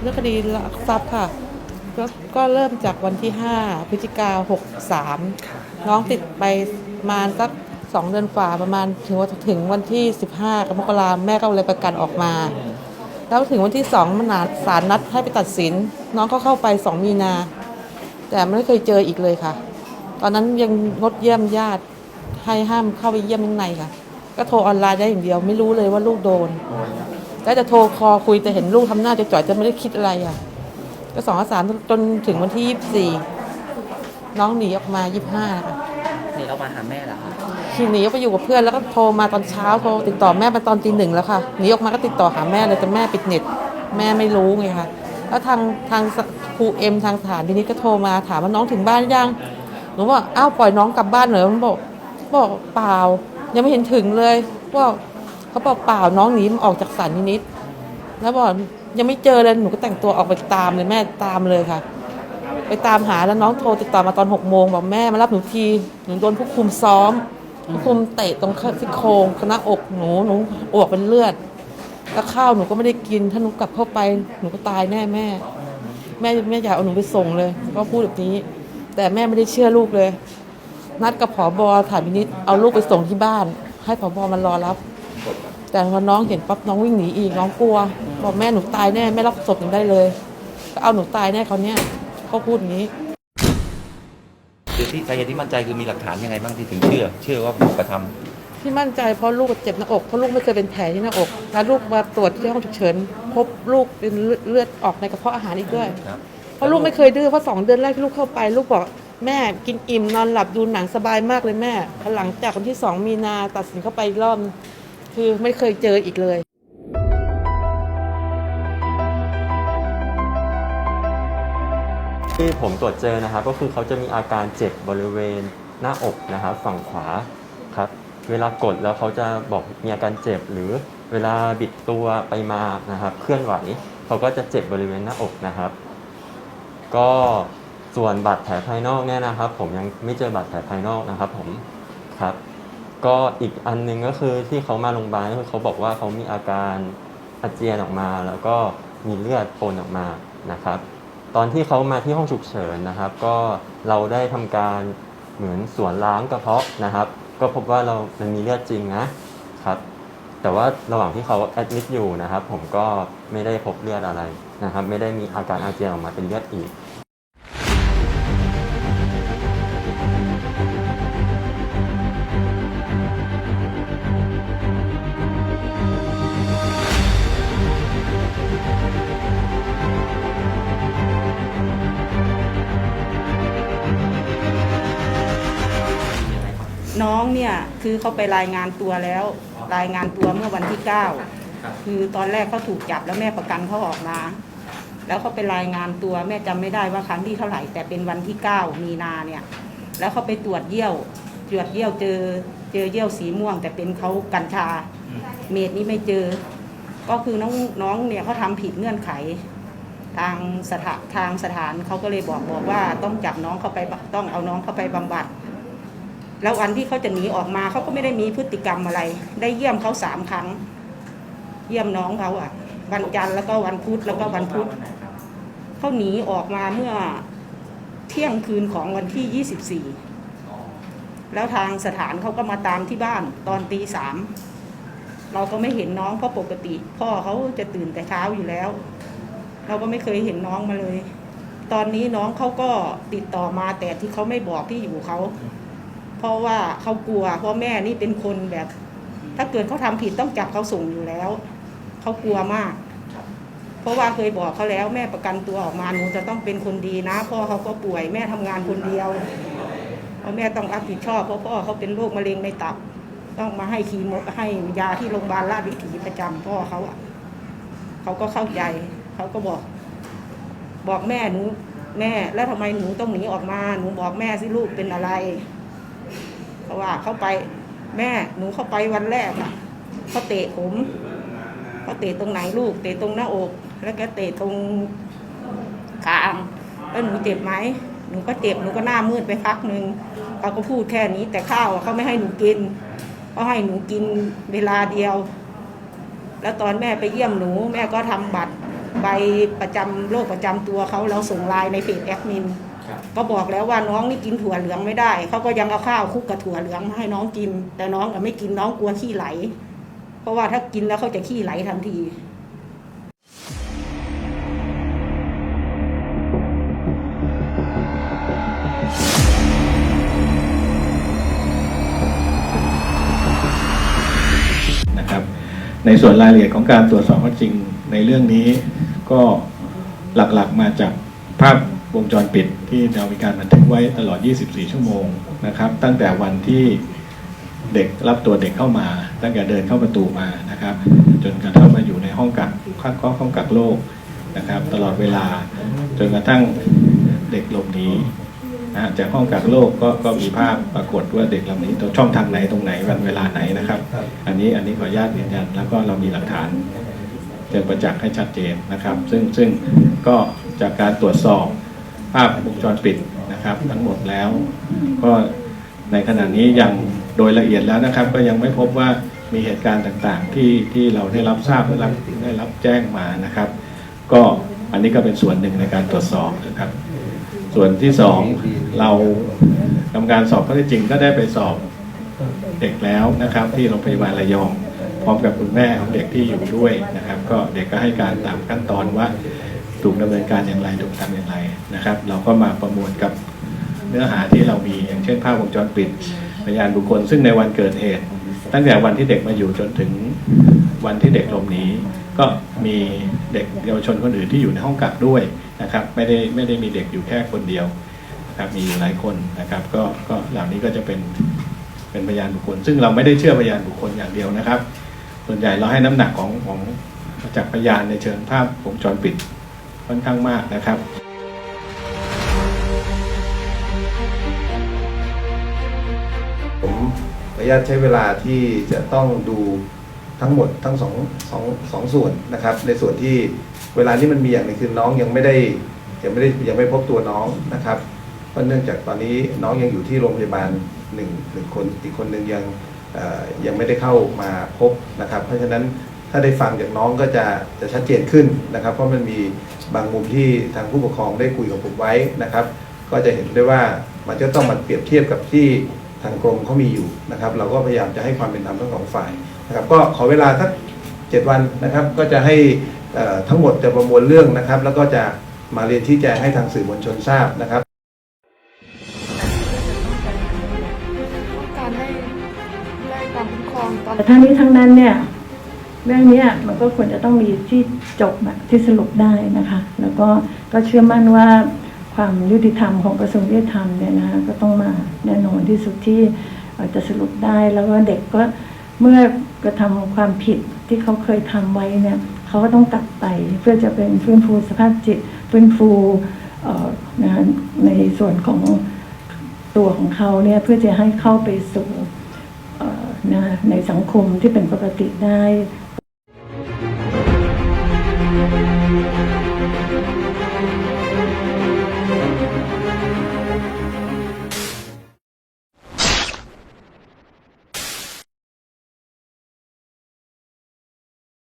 เรื่องคดีลักทรัพย์ค่ะก็ก็เริ่มจากวันที่ 5 พฤศจิกา63 น้องติดไปประมาณสักสองเดือนฝ่าประมาณถึงวันถึงวันที่ 15กรกฎาคมแม่ก็เลยประกันออกมา แล้วถึงวันที่2มันนานศาลนัดให้ไปตัดสิน น้องก็เข้าไป 2 มีนา แต่ไม่เคยเจออีกเลยค่ะ ตอนนั้นยังงดเยี่ยมญาติให้ห้ามเข้าไปเยี่ยมข้างในค่ะ ก็โทรออนไลน์ได้อย่างเดียวไม่รู้เลยว่าลูกโดน ได้แต่โทรคอคุยแต่เห็นลูกทำหน้าจ่อยๆจะไม่ได้คิดอะไรอะ ก็สองสามจนถึงวันที่ยี่สิบสี่น้องหนีออกมายี่ห้าค่ะหนีออกมาหาแม่เหรอคะขี่หนีออกไปอยู่กับเพื่อนแล้วก็โทรมาตอนเช้าโทรติดต่อแม่มาตอนตีหนึ่งแล้วค่ะหนีออกมาก็ติดต่อหาแม่เลยแต่แม่ปิดเน็ต แม่ไม่รู้ไงค่ะแล้วทางทางครูเอ็มทางสถานทีนี้ก็โทรมาถามว่าน้องถึงบ้านยังหนูบอกอ้าวปล่อยน้องกลับบ้านเหรอมันบอกบอกเปล่า ยังไม่เห็นถึงเลยว่า เขาบอกเปล่าน้องหนีออกจากสันนินิดแล้วบอกยังไม่เจอเลยหนูก็แต่งตัวออกไปตามเลยแม่ตามเลยค่ะ ไปตามหาแล้วน้องโทรติดต่อมาตอนหกโมงบอกแม่มารับหนูทีหนูโดนผู้คุมซ้อมผู้คุมเตะตรงซี่โครงหน้าอกหนูหนูอวกเป็นเลือดแล้วข้าวหนูก็ไม่ได้กิน ถ้าหนูกลับเข้าไปหนูก็ตายแน่แม่ แม่แม่อยากเอาหนูไปส่งเลย ก็พูดแบบนี้ แต่แม่ไม่ได้เชื่อลูกเลย นัดกับผอบอถามนิดเอาลูกไปส่งที่บ้าน ให้ผอบอมันรอรับ แต่พอน้องเห็นปั๊บน้องวิ่งหนีอีกน้องกลัว บอกแม่หนูตายแน่ไม่รับศพหนูได้เลยก็เอาหนูตายแน่เขาวเนี้ยเขาพูดอย่างนี้คือที่สาเหตุที่มั่นใจคือมีหลักฐานยังไงบ้างที่ถึงเชื่อ เชื่อว่าผู้กระทำที่มั่นใจเพราะลูกเจ็บหน้าอกเพราะลูกไม่เคยเป็นแผลที่หน้าอก แล้วลูกมาตรวจที่ห้องฉุกเฉิน พบลูกเป็นเลือดออกในกระเพาะอาหารอีกด้วยครับเพราะลูกไม่เคยดื้อเพราะสองเดือนแรกที่ลูกเข้าไป ลูกบอกแม่กินอิ่มนอนหลับดูหนังสบายมากเลยแม่พอหลังจากวันที่สองมีนาตัดสินเข้าไปอีกรอบ คือไม่เคยเจออีกเลยที่ผมตรวจเจอนะครับก็คือเขาจะมีอาการเจ็บบริเวณหน้าอกนะครับฝั่งขวาครับเวลากดแล้วเขาจะบอกมีอาการเจ็บหรือเวลาบิดตัวไปมานะครับเคลื่อนไหวเขาก็จะเจ็บบริเวณหน้าอกนะครับ ก็ส่วนบาดแผลภายนอกเนี่ยนะครับ ผมยังไม่เจอบาดแผลภายนอกนะครับ ผมครับ ก็อีกอันหนึงก็คือที่เขามาโรงพยาบาลก็คือเขาบอกว่าเขามีอาการอาเจียนออกมา แล้วก็มีเลือดปนออกมานะครับ ตอนที่เขามาที่ห้องฉุกเฉินนะครับ ก็เราได้ทำการเหมือนสวนล้างกระเพาะนะครับ ก็พบว่าเรามันมีเลือดจริงนะครับ แต่ว่าระหว่างที่เขาแอดมิดอยู่นะครับ ผมก็ไม่ได้พบเลือดอะไรนะครับ ไม่ได้มีอาการอาเจียนออกมาเป็นเลือดอีก น้องเนี่ยคือเขาไปรายงานตัวแล้ว รายงานตัวเมื่อวันที่เก้าคือตอนแรกเขาถูกจับแล้วแม่ประกันเขาออกมา แล้วเขาไปรายงานตัวแม่จำไม่ได้ว่าครั้งที่เท่าไหร่แต่เป็นวันที่เก้ามีนาเนี่ย แล้วเขาไปตรวจเยี่ยวตรวจเยี่ยวเจอเจอเยี่ยวสีม่วง แต่เป็นเขากัญชา เมดนี้ไม่เจอ ก็คือน้องน้องเนี่ยเขาทำผิดเงื่อนไข ทางสถานทางสถานเขาก็เลยบอกบอกว่าต้องจับน้องเข้าไปบต้องเอาน้องเข้าไปบำบัด แล้ววันที่เขาจะหนีออกมาเขาก็ไม่ได้มีพฤติกรรมอะไร ได้เยี่ยมเขาสามครั้ง เยี่ยมน้องเขาอะวันจันทร์แล้วก็วันพุธแล้วก็วันพุธเขาหนีออกมาเมื่อเที่ยงคืนของวันที่ยี่สิบสี่แล้วทางสถานเขาก็มาตามที่บ้านตอนตีสามเราก็ไม่เห็นน้องเพราะปกติ พ่อเขาจะตื่นแต่เช้าอยู่แล้ว เราก็ไม่เคยเห็นน้องมาเลย ตอนนี้น้องเขาก็ติดต่อมาแต่ที่เขาไม่บอกที่อยู่เขา เพราะว่าเขากลัว เพราะแม่นี่เป็นคนแบบ ถ้าเกิดเขาทำผิดต้องจับเขาส่งอยู่แล้ว เขากลัวมาก เพราะว่าเคยบอกเขาแล้ว แม่ประกันตัวออกมาหนูจะต้องเป็นคนดีนะพ่อเขาก็ป่วยแม่ทำงานคนเดียวเพราะแม่ต้องรับผิดชอบเพราะพ่อเขาเป็นโรคมะเร็งในตับ ต้องมาให้คีโมให้ยาที่โรงพยาบาลราชวิถีประจำพ่อเขาอะเขาก็เข้าใจเขาก็บอก บอกแม่หนูแม่แล้วทำไมหนูต้องหนีออกมา หนูบอกแม่สิลูกเป็นอะไร เพราะว่าเขาไป แม่หนูเข้าไปวันแรกอะเขาเตะผมเขาเตะตรงไหนลูก เตะตรงหน้าอก แล้วก็เตะตรงคางแล้วหนูเจ็บไหมหนูก็เจ็บหนูก็หน้ามืดไปพักหนึ่งเขาก็พูดแค่นี้ แต่ข้าวเขาไม่ให้หนูกินเขาให้หนูกินเวลาเดียว แล้วตอนแม่ไปเยี่ยมหนู แม่ก็ทำบัตรใบประจำโรคประจำตัวเขาเราส่งไลน์ในเพจแอดมิน ก็บอกแล้วว่าน้องนี่กินถั่วเหลืองไม่ได้ เขาก็ยังเอาข้าวคลุกกับถั่วเหลืองมาให้น้องกิน แต่น้องก็ไม่กินน้องกลัวขี้ไหล เพราะว่าถ้ากินแล้วเขาจะขี้ไหลทันทีนะครับในส่วนรายละเอียดของการตรวจสอบข้อจริงในเรื่องนี้ก็หลักๆมาจากภาพ วงจรปิดที่เรามีการบันทึกไว้ตลอด 24 ชั่วโมงนะครับ ตั้งแต่วันที่เด็กรับตัวเด็กเข้ามา ตั้งแต่เดินเข้าประตูมานะครับ จนกระทั่งมาอยู่ในห้องกักข้างห้องกักโรคนะครับ ตลอดเวลาจนกระทั่งเด็กหลบหนีนะจากห้องกักโรคก็ก็มีภาพปรากฏว่าเด็กหลบหนีตรงช่องทางไหนตรงไหนวันเวลาไหนนะครับ อันนี้อันนี้ขออนุญาตยืนยันแล้วก็เรามีหลักฐานเจอประจักษ์ให้ชัดเจนนะครับ ซึ่งซึ่งก็จากการตรวจสอบ ภาพวงจรปิดนะครับ ทั้งหมดแล้ว ก็ในขณะนี้ยังโดยละเอียดแล้วนะครับ ก็ยังไม่พบว่ามีเหตุการณ์ต่างๆ ที่ที่เราได้รับทราบได้รับได้รับแจ้งมานะครับ ก็อันนี้ก็เป็นส่วนหนึ่งในการตรวจสอบนะครับ ส่วนที่สองเราทำการสอบข้อเท็จจริงก็ได้ไปสอบเด็กแล้วนะครับ ที่โรงพยาบาลระยอง พร้อมกับคุณแม่ของเด็กที่อยู่ด้วยนะครับ ก็เด็กก็ให้การตามขั้นตอนว่า ถูกดำเนินการอย่างไรถูกทำอย่างไรนะครับ เราก็มาประมวลกับเนื้อหาที่เรามีอย่างเช่นภาพวงจรปิดพยานบุคคล ซึ่งในวันเกิดเหตุ ตั้งแต่วันที่เด็กมาอยู่จนถึงวันที่เด็กหลบหนีก็มีเด็กเยาวชนคนอื่นที่อยู่ในห้องกักด้วยนะครับ ไม่ได้ไม่ได้มีเด็กอยู่แค่คนเดียวนะครับมีอยู่หลายคนนะครับก็ก็เหล่านี้ก็จะเป็นเป็นพยานบุคคล ซึ่งเราไม่ได้เชื่อพยานบุคคลอย่างเดียวนะครับ ส่วนใหญ่เราให้น้ำหนักของของจากพยานในเชิงภาพวงจรปิด ค่อนข้างมากนะครับผมขออนุญาตใช้เวลาที่จะต้องดูทั้งหมดทั้งสองสองสองส่วนนะครับ ในส่วนที่เวลานี้มันมีอย่างหนึงคือน้องยังไม่ได้ยังไม่ได้ยังไม่พบตัวน้องนะครับเพราะเนื่องจากตอนนี้น้องยังอยู่ที่โรงพยาบาลหนึ่งหนึ่งคนอีกคนหนึ่งยังยังไม่ได้เข้ามาพบนะครับ เพราะฉะนั้นถ้าได้ฟังจากน้องก็จะจะชัดเจนขึ้นนะครับ เพราะมันมี บางมุมที่ทางผู้ปกครองได้คุยกับผมไว้นะครับ ก็จะเห็นได้ว่ามันจะต้องมาเปรียบเทียบกับที่ทางกรมเขามีอยู่นะครับ เราก็พยายามจะให้ความเป็นธรรมทั้งสองฝ่ายนะครับ ก็ขอเวลาสักเจ็ดวันนะครับ ก็จะให้เอ่อทั้งหมดจะประมวลเรื่องนะครับ แล้วก็จะมาเรียนชี้แจงให้ทางสื่อมวลชนทราบนะครับ การได้ได้ความคุ้มครองตอนแต่ทั้งนี้ทั้งนั้นเนี่ย เรื่องนี้มันก็ควรจะต้องมีที่จบที่สรุปได้นะคะ แล้วก็ก็เชื่อมั่นว่าความยุติธรรมของกระทรวงยุติธรรมเนี่ยนะคะก็ต้องมาแน่นอนที่สุดที่อ่อจะสรุปได้แล้วก็เด็กก็เมื่อกระทำความผิดที่เขาเคยทำไว้เนี่ยเขาก็ต้องกลับไปเพื่อจะเป็นฟื้นฟูสภาพจิตฟื้นฟูนะในส่วนของตัวของเขาเนี่ยเพื่อจะให้เข้าไปสู่เอ่อนะในสังคมที่เป็นปกติได้